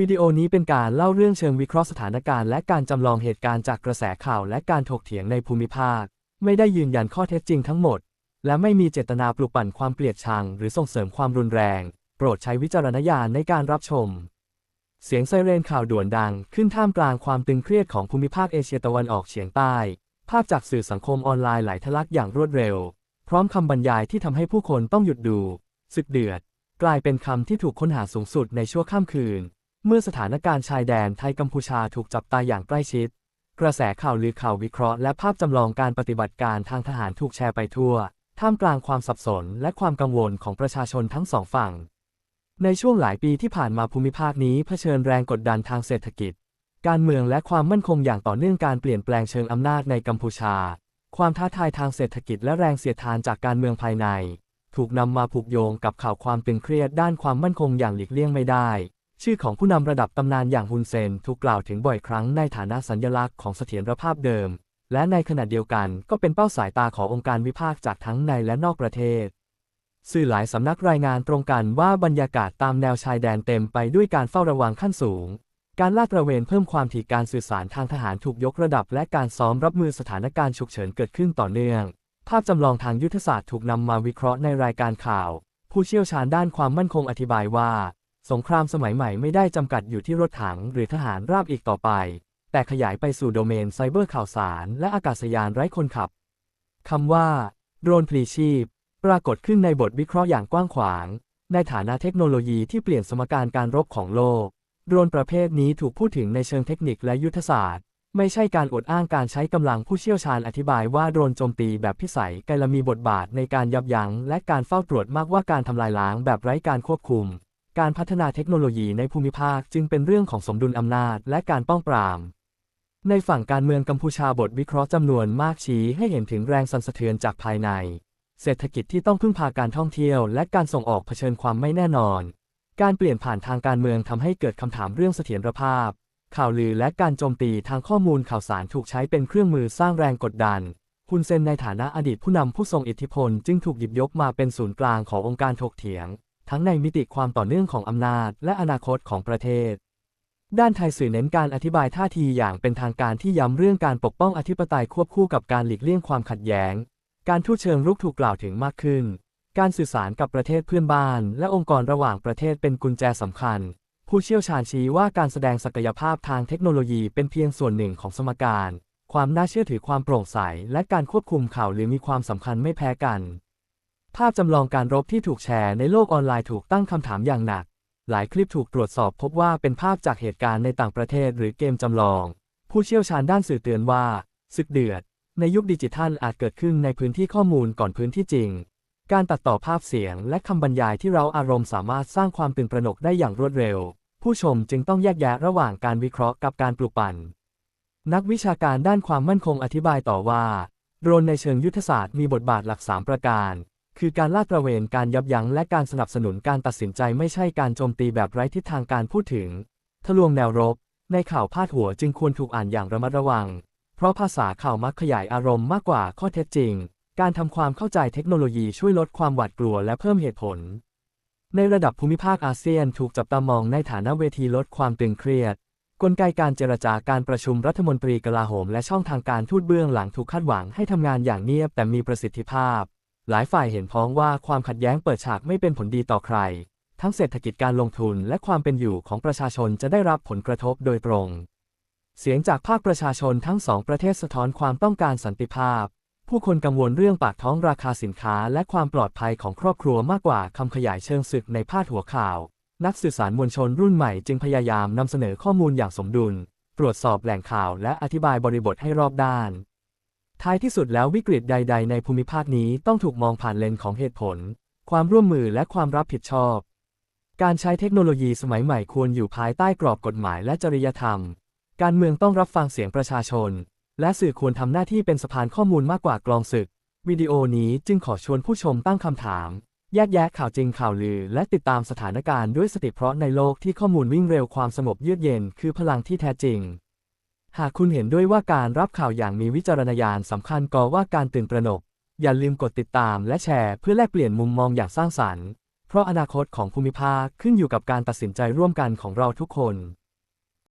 วิดีโอนี้เป็นการเล่าเรื่องเชิงวิเคราะห์สถานการณ์และการจำลองเหตุการณ์จากกระแสข่าวและการถกเถียงในภูมิภาค ไม่ได้ยืนยันข้อเท็จจริงทั้งหมด และไม่มีเจตนาปลุกปั่นความเกลียดชัง หรือส่งเสริมความรุนแรง โปรดใช้วิจารณญาณในการรับชม เสียงไซเรนข่าวด่วนดัง ขึ้นท่ามกลางความตึงเครียดของภูมิภาคเอเชียตะวันออกเฉียงใต้ ภาพจากสื่อสังคมออนไลน์ไหลทะลักอย่างรวดเร็ว พร้อมคำบรรยายที่ทำให้ผู้คนต้องหยุดดู สึกเดือด กลายเป็นคำที่ถูกค้นหาสูงสุดในชั่วข้ามคืน เมื่อสถานการณ์ชายแดนไทยกัมพูชาถูกจับตาอย่างใกล้ชิด กระแสข่าวลือข่าววิเคราะห์และภาพจำลองการปฏิบัติการทางทหารถูกแชร์ไปทั่ว ท่ามกลางความสับสนและความกังวลของประชาชนทั้งสองฝั่ง ในช่วงหลายปีที่ผ่านมาภูมิภาคนี้เผชิญแรงกดดันทางเศรษฐกิจ การเมืองและความมั่นคงอย่างต่อเนื่องการเปลี่ยนแปลงเชิงอำนาจในกัมพูชา ความท้าทายทางเศรษฐกิจและแรงเสียดทานจากการเมืองภายใน ถูกนำมาผูกโยงกับข่าวความตึงเครียดด้านความมั่นคงอย่างหลีกเลี่ยงไม่ได้ ชื่อของผู้นำระดับตำนานอย่างฮุนเซนถูกกล่าวถึงบ่อยครั้งในฐานะสัญลักษณ์ของเสถียรภาพเดิม และในขณะเดียวกันก็เป็นเป้าสายตาขององค์การวิพากษ์จากทั้งในและนอกประเทศ สื่อหลายสำนักรายงานตรงกันว่าบรรยากาศตามแนวชายแดนเต็มไปด้วยการเฝ้าระวังขั้นสูง การลาดตระเวนเพิ่มความถี่การสื่อสารทางทหารถูกยกระดับ และการซ้อมรับมือสถานการณ์ฉุกเฉินเกิดขึ้นต่อเนื่อง ภาพจำลองทางยุทธศาสตร์ถูกนำมาวิเคราะห์ในรายการข่าว ผู้เชี่ยวชาญด้านความมั่นคงอธิบายว่า สงครามสมัยใหม่ไม่ได้จำกัดอยู่ที่รถถังหรือทหารราบอีกต่อไป แต่ขยายไปสู่โดเมนไซเบอร์ข่าวสารและอากาศยานไร้คนขับ คำว่า โดรนพลีชีพ ปรากฏขึ้นในบทวิเคราะห์อย่างกว้างขวาง ในฐานะเทคโนโลยีที่เปลี่ยนสมการการรบของโลก โดรนประเภทนี้ถูกพูดถึงในเชิงเทคนิคและยุทธศาสตร์ ไม่ใช่การอวดอ้างการใช้กำลังผู้เชี่ยวชาญอธิบายว่าโดรนโจมตีแบบพิสัยไกลมีบทบาทในการยับยั้งและการเฝ้าตรวจมากกว่าการทำลายล้างแบบไร้การควบคุม การพัฒนาเทคโนโลยีในภูมิภาคจึงเป็นเรื่องของสมดุลอำนาจและการป้องปราม ในฝั่งการเมืองกัมพูชาบทวิเคราะห์จำนวนมากชี้ให้เห็นถึงแรงสั่นสะเทือนจากภายใน เศรษฐกิจที่ต้องพึ่งพาการท่องเที่ยว และการส่งออกเผชิญความไม่แน่นอน การเปลี่ยนผ่านทางการเมืองทำให้เกิดคำถามเรื่องเสถียรภาพ ข่าวลือและการโจมตีทางข้อมูลข่าวสารถูกใช้เป็นเครื่องมือสร้างแรงกดดันฮุนเซนในฐานะอดีตผู้นำผู้ทรงอิทธิพลจึงถูกหยิบยกมาเป็นศูนย์กลางขององค์การถกเถียง ทั้งในมิติความต่อเนื่องของอำนาจ และอนาคตของประเทศ ด้านไทยสื่อเน้นการอธิบายท่าทีอย่างเป็นทางการที่ย้ำเรื่องการปกป้องอธิปไตยควบคู่กับการหลีกเลี่ยงความขัดแย้ง การทูตเชิงรุกถูกกล่าวถึงมากขึ้น การสื่อสารกับประเทศเพื่อนบ้าน และองค์กรระหว่างประเทศเป็นกุญแจสำคัญ ผู้เชี่ยวชาญชี้ว่าการแสดงศักยภาพทางเทคโนโลยีเป็นเพียงส่วนหนึ่งของสมการ ความน่าเชื่อถือความโปร่งใส และการควบคุมข่าวหรือมีความสำคัญไม่แพ้กัน ภาพจำลองการรบที่ถูกแชร์ในโลกออนไลน์ถูกตั้งคำถามอย่างหนัก หลายคลิปถูกตรวจสอบพบว่าเป็นภาพจากเหตุการณ์ในต่างประเทศหรือเกมจำลอง ผู้เชี่ยวชาญด้านสื่อเตือนว่าศึกเดือด ในยุคดิจิทัลอาจเกิดขึ้นในพื้นที่ข้อมูลก่อนพื้นที่จริง การตัดต่อภาพเสียงและคำบรรยายที่เราอารมณ์สามารถสร้างความตื่นตระหนกได้อย่างรวดเร็ว ผู้ชมจึงต้องแยกแยะระหว่างการวิเคราะห์กับการปลุกปั่น นักวิชาการด้านความมั่นคงอธิบายต่อว่าโดรนในเชิงยุทธศาสตร์มีบทบาทหลัก 3 ประการ คือการลาดตระเวนการยับยั้งและการสนับสนุนการตัดสินใจไม่ใช่การโจมตีแบบไร้ทิศทางการพูดถึง ทะลวงแนวรบ ในข่าวพาดหัวจึงควรถูกอ่านอย่างระมัดระวัง เพราะภาษาข่าวมักขยายอารมณ์มากกว่าข้อเท็จจริง การทำความเข้าใจเทคโนโลยีช่วยลดความหวาดกลัวและเพิ่มเหตุผล ในระดับภูมิภาคอาเซียนถูกจับตามองในฐานะเวทีลดความตึงเครียดกลไกการเจรจาการประชุมรัฐมนตรีกลาโหมและช่องทางการทูตเบื้องหลังถูกคาดหวังให้ทำงานอย่างเงียบแต่มีประสิทธิภาพ หลายฝ่ายเห็นพ้องว่าความขัดแย้งเปิดฉากไม่เป็นผลดีต่อใคร ทั้งเศรษฐกิจการลงทุนและความเป็นอยู่ของประชาชนจะได้รับผลกระทบโดยตรง เสียงจากภาคประชาชนทั้งสองประเทศสะท้อนความต้องการสันติภาพ ผู้คนกังวลเรื่องปากท้องราคาสินค้าและความปลอดภัยของครอบครัวมากกว่าคำขยายเชิงศึกในพาดหัวข่าว นักสื่อสารมวลชนรุ่นใหม่จึงพยายามนำเสนอข้อมูลอย่างสมดุล ตรวจสอบแหล่งข่าวและอธิบายบริบทให้รอบด้าน ท้ายที่สุดแล้ววิกฤตใด ๆ ในภูมิภาคนี้ต้องถูกมองผ่านเลนของเหตุผล ความร่วมมือและความรับผิดชอบ การใช้เทคโนโลยีสมัยใหม่ควรอยู่ภายใต้กรอบกฎหมายและจริยธรรม การเมืองต้องรับฟังเสียงประชาชน และสื่อควรทำหน้าที่เป็นสะพานข้อมูลมากกว่ากลองศึก วิดีโอนี้จึงขอชวนผู้ชมตั้งคำถาม แยกแยะข่าวจริงข่าวลือ และติดตามสถานการณ์ด้วยสติเพราะในโลกที่ข้อมูลวิ่งเร็วความสงบเยือกเย็น คือพลังที่แท้จริง หากคุณเห็นด้วยว่าการรับข่าวอย่างมีวิจารณญาณสำคัญกว่าการตื่นตระหนก อย่าลืมกดติดตามและแชร์เพื่อแลกเปลี่ยนมุมมองอย่างสร้างสรรค์ เพราะอนาคตของภูมิภาคขึ้นอยู่กับการตัดสินใจร่วมกันของเราทุกคน